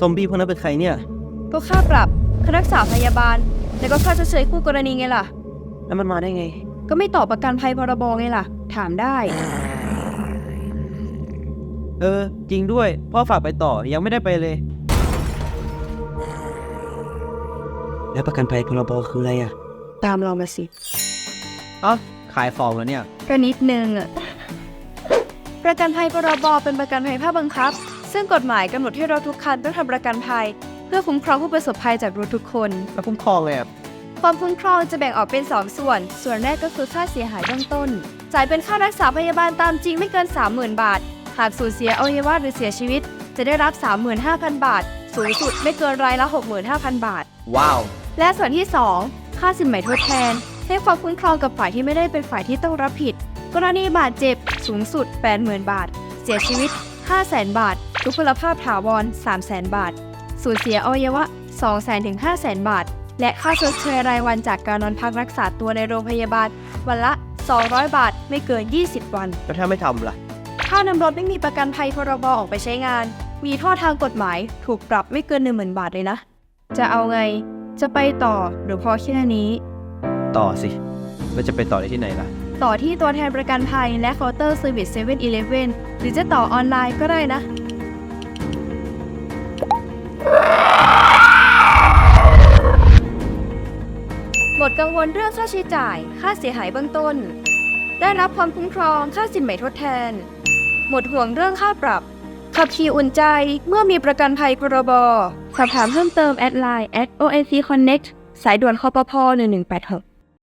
ซอมบี้พวกนั้นเป็นใครเนี่ย ก็ค่าปรับค่ารักษาพยาบาล แล้วก็ค่าชดเชยคู่กรณีไงล่ะ แล้วมันมาได้ไง ก็ไม่ต่อประกันภัยพรบไงล่ะ ถามได้ เออ จริงด้วย พ่อฝากไปต่อยังไม่ได้ไปเลย แล้วประกันภัยพรบคืออะไรอะตามเรามาสิอ๋อขายของแล้วเนี่ย ก็นิดนึงอะประกันภัยพรบเป็นประกันภัยภาคบังคับ ซึ่งกฎหมายกำหนดให้รถทุกคันต้องทำประกันภัย เพื่อคุ้มครองผู้ประสบภัยจากรถทุกคน แล้วคุ้มครองเลยอะความคุ้มครองจะแบ่งออกเป็น 2 ส่วน ส่วนแรกก็คือค่าเสียหายเบื้องต้น จ่ายเป็นค่ารักษาพยาบาลตามจริงไม่เกิน 30,000 บาท หากสูญเสียอวัยวะหรือเสียชีวิต จะได้รับ 35,000 บาท สูงสุดไม่เกินรายละ 65,000 บาท ว้าว และส่วนที่ 2 ค่าสินใหม่ทดแทน ให้ความคุ้มครองกับฝ่ายที่ไม่ได้เป็นฝ่ายที่ต้องรับผิด กรณีบาดเจ็บสูงสุด 80,000 บาท เสียชีวิต 500,000 บาท ทุพพลภาพถาวร300,000 บาท สูญเสียอวัยวะ 200,000ถึง500,000 บาท และค่าชดเชยรายวันจากการนอนพักรักษาตัวในโรงพยาบาล วันละ 200 บาท ไม่เกิน 20 วัน แล้วถ้าไม่ทำล่ะถ้านำรถไม่มีประกันภัยพรบออกไปใช้งาน มีโทษทางกฎหมาย ถูกปรับไม่เกิน 10,000 บาทเลยนะ จะเอาไง จะไปต่อหรือพอแค่นี้ ต่อสิแล้วจะไปต่อได้ที่ไหนล่ะ ต่อที่ตัวแทนประกันภัยและเคาน์เตอร์เซอร์วิส7 e เ e ่ e อหรือจะต่อออนไลน์ก็ได้นะ กังวลเรื่องค่าใช้จ่าย ค่าเสียหายเบื้องต้น ได้รับความคุ้มครองค่าสินใหม่ทดแทน หมดห่วงเรื่องค่าปรับ ขับขี่อุ่นใจเมื่อมีประกันภัยพรบสอบถามเพิ่มเติมแอดไลน์ at ONC Connect สายด่วนคอปพ1186